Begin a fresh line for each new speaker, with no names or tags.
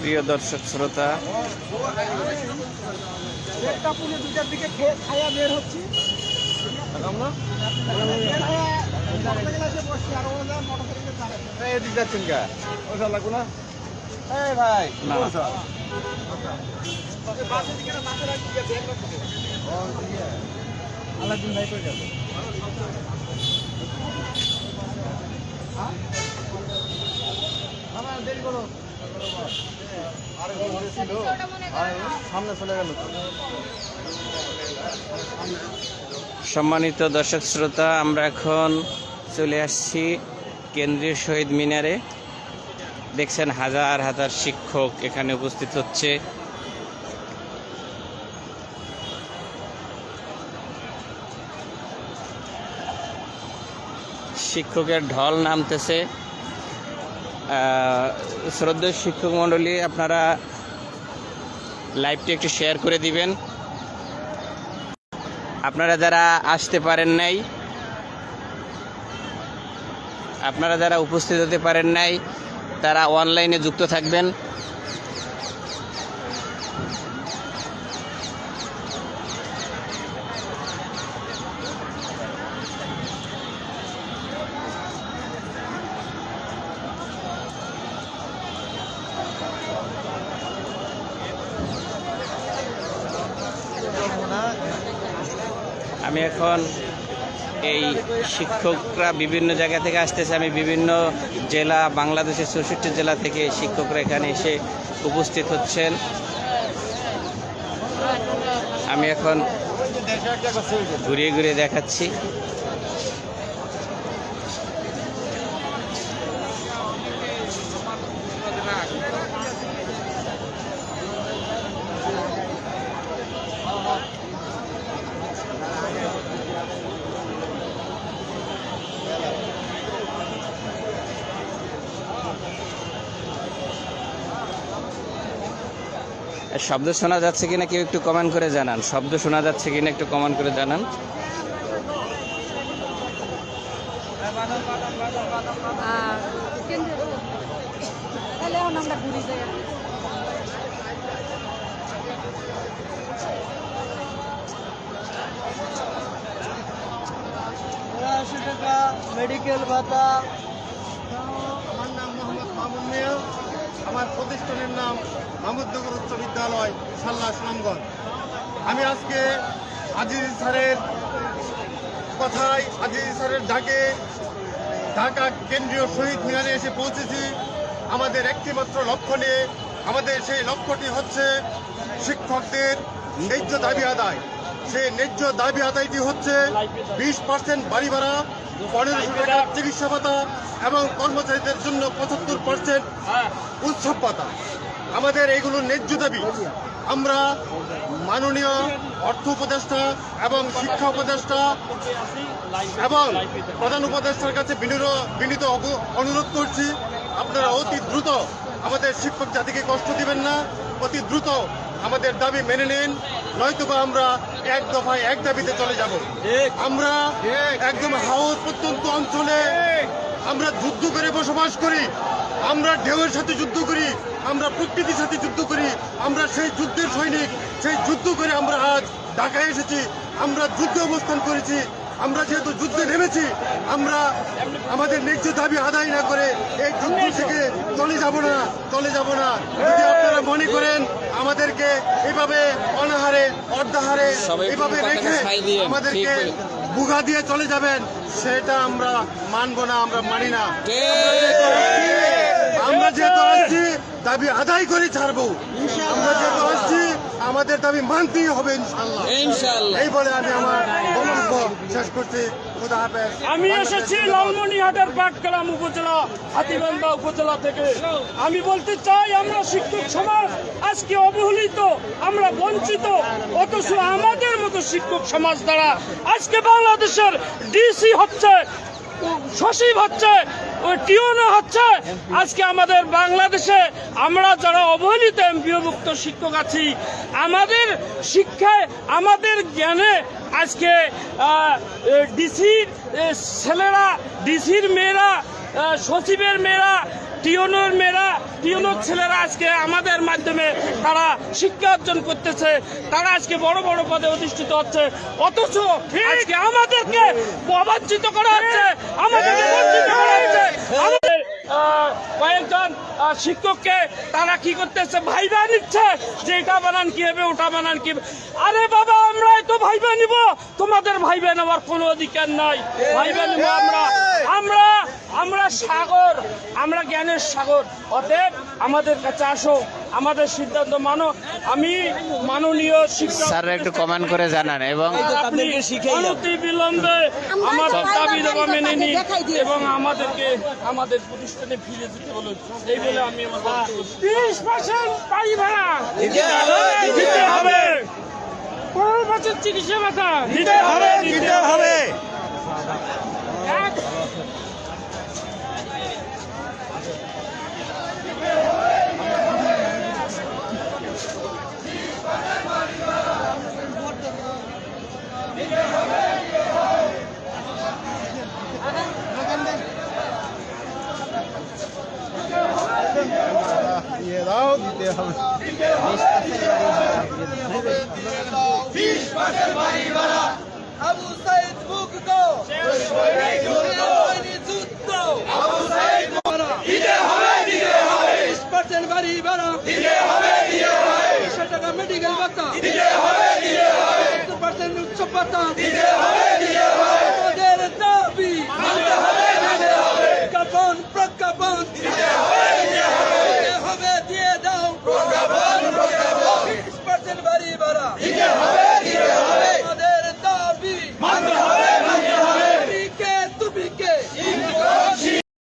প্রিয় দর্শক শ্রোতা।
আলাদিন ভাই
করো
আরে বন্ধু ছিল আর সামনে চলে গেল তো
সম্মানিত দর্শক শ্রোতা, আমরা এখন চলে আসছি কেন্দ্রীয় শহীদ মিনারে। দেখছেন হাজার হাজার শিক্ষক এখানে উপস্থিত হচ্ছে। শিক্ষকের ঢল নামতেছে। শ্রদ্ধেয় শিক্ষক মণ্ডলী, আপনারা লাইভটি একটু শেয়ার করে দিবেন। আপনারা যারা আসতে পারেন নাই, আপনারা যারা উপস্থিত হতে পারেন নাই, তারা অনলাইনে যুক্ত থাকবেন। আমি এখন এই শিক্ষকরা বিভিন্ন জায়গা থেকে আসতেছে। আমি বিভিন্ন জেলা, বাংলাদেশের চৌষট্টি জেলা থেকে শিক্ষকরা এখানে এসে উপস্থিত হচ্ছেন। আমি এখন ঘুরিয়ে ঘুরিয়ে দেখাচ্ছি। শব্দ শোনা যাচ্ছে কিনা কেউ একটু কমেন্ট করে জানান। শব্দ শোনা যাচ্ছে কিনা একটু কমেন্ট করে জানান।
মেডিকেল ভাতা, আমার নাম মোহাম্মদ মামুন আমার প্রতিষ্ঠানের নাম মাহমুদনগর উচ্চ বিদ্যালয় সাল্লা সুনামগঞ্জ আমি আজকে আজিজ স্যারের কথায়, আজিজ স্যারের ডাকে ঢাকা কেন্দ্রীয় শহীদ মিনারে এসে পৌঁছেছি। আমাদের একটিমাত্র লক্ষ্য নিয়ে, আমাদের সেই লক্ষ্যটি হচ্ছে শিক্ষকদের ন্যায্য দাবি আদায়। সেই ন্যায্য দাবি আদায়টি হচ্ছে বিশ পার্সেন্ট বাড়ি ভাড়া, পনেরোশো টাকা চিকিৎসা ভাতা এবং কর্মচারীদের জন্য পঁচাত্তর পার্সেন্ট উৎসব ভাতা। আমাদের এইগুলো ন্যায্য দাবি। আমরা মাননীয় অর্থ উপদেষ্টা এবং শিক্ষা উপদেষ্টা এবং প্রধান উপদেষ্টার কাছে বিনীত অনুরোধ করছি আপনারা অতি দ্রুত আমাদের শিক্ষক জাতিকে কষ্ট দিবেন না অতি দ্রুত আমাদের দাবি মেনে নিন নয়তোবা আমরা এক দফায় এক দাবিতে চলে যাব। আমরা একদম হাউস প্রত্যন্ত অঞ্চলে আমরা যুদ্ধ করে বসবাস করি আমরা ঢেউয়ের সাথে যুদ্ধ করি আমরা প্রকৃতির সাথে যুদ্ধ করি আমরা সেই যুদ্ধের সৈনিক সেই যুদ্ধ করে আমরা আজ ঢাকায় এসেছি আমরা যুদ্ধে অবস্থান করেছি আমরা যেহেতু যুদ্ধে নেমেছি আমরা আমাদের ন্যায্য দাবি আদায় না করে এই যুদ্ধ থেকে চলে যাব না চলে যাব না। যদি আপনারা মনে করেন আমাদেরকে এভাবে অনাহারে অর্ধাহারে এভাবে রেখে আমাদেরকে বুঘা দিয়ে চলে যাবেন সেটা আমরা মানবো না আমরা মানি না। আমরা যেহেতু আসছি দাবি আদায় করে ছাড়বো। আমরা যেহেতু আসছি আমাদের দাবি মানতেই হবে ইনশাল্লাহ এই বলে আমি আমার বক্তব্য শেষ করছি। খুদা হাফেজ।
আমি এসেছি লালমনিহাটের পাটগ্রাম উপজেলা হাতিবান্ধা উপজেলা থেকে। আমি বলতে চাই আমরা শিক্ষক সমাজ আজকে অবহেলিত আমরা বঞ্চিত অথচ আমাদের মতো শিক্ষক সমাজ দ্বারা আজকে বাংলাদেশের ডিসি হচ্ছে সচিব হচ্ছে টিউনও হচ্ছে। আজকে আমাদের বাংলাদেশে আমরা যারা অবহেলিত এমপিওভুক্ত শিক্ষক আছি, আমাদের শিক্ষায়, আমাদের জ্ঞানে আজকে ডিসির ছেলেরা, ডিসির মেয়েরা সচিবের মেয়েরা টিউনের মেয়েরা টিউনোর ছেলেরা আজকে আমাদের মাধ্যমে তারা শিক্ষা অর্জন করতেছে। তারা আজকে বড় বড় পদে অধিষ্ঠিত হচ্ছে। অথচ আজকে আমাদেরকে অবাঞ্ছিত করা হচ্ছে। আমাদেরকে বঞ্চিত করা আমাদের কয়েকজন শিক্ষককে তারা কি করতেছে? ভাইবা নিচ্ছে। যে এটা বানান কি হবে, ওটা বানান কি আরে বাবা আমরা তো ভাইবা নিব। তোমাদের ভাইবা নেওয়ার কোনো অধিকার নাই। ভাইবা নিব আমরা। আমরা সাগর আমরা জ্ঞানের সাগর। অতএব আমাদের কাছে আসো আমাদের সিদ্ধান্ত মানো। আমি মাননীয় শিক্ষক
স্যার একটু কমেন্ট করে জানান এবং
অনতি বিলম্বে আমাদের দাবি দেওয়া মেনে নিন এবং আমাদেরকে আমাদের প্রতিষ্ঠানে ফিরে যেতে বলুন। এই বলে আমি আমার তিরিশ পার্সেন্ট বাড়ি ভাড়া। দিতে হবে পনেরো চিকিৎসা ভাতা। দিতে হবে দিতে হবে এক-
দিয়ে দাও দিতে হবে
আবু সাইদ মুক্ত যুদ্ধ। আবু সাইদ দিতে হবে দিতে হবে। 20% বাড়ি ভাড়া দিতে হবে দিতে হবে। 100 টাকা মেডিকেল ভাতা। দিতে হবে দিতে হবে। 100% উচ্চ ভাতা দিতে হবে